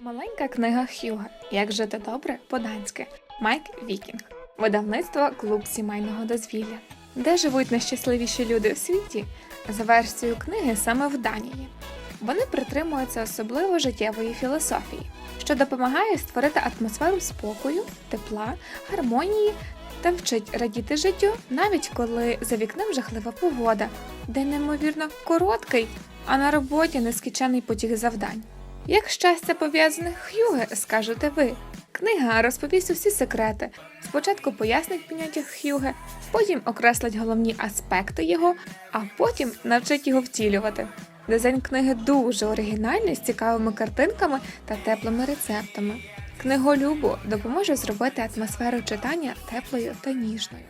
Маленька книга Х'юга Як жити добре по-данськи Майк Вікінг. Видавництво Клуб сімейного дозвілля. Де живуть найщасливіші люди у світі? За версією книги саме в Данії. Вони притримуються особливо життєвої філософії, що допомагає створити атмосферу спокою, тепла, гармонії та вчить радіти життю, навіть коли за вікном жахлива погода, день неймовірно короткий, а на роботі нескінчений потік завдань. Як щастя пов'язане Х'юге, скажете ви. Книга розповість усі секрети. Спочатку пояснить поняття Х'юге, потім окреслить головні аспекти його, а потім навчить його втілювати. Дизайн книги дуже оригінальний з цікавими картинками та теплими рецептами. Книголюбу допоможе зробити атмосферу читання теплою та ніжною.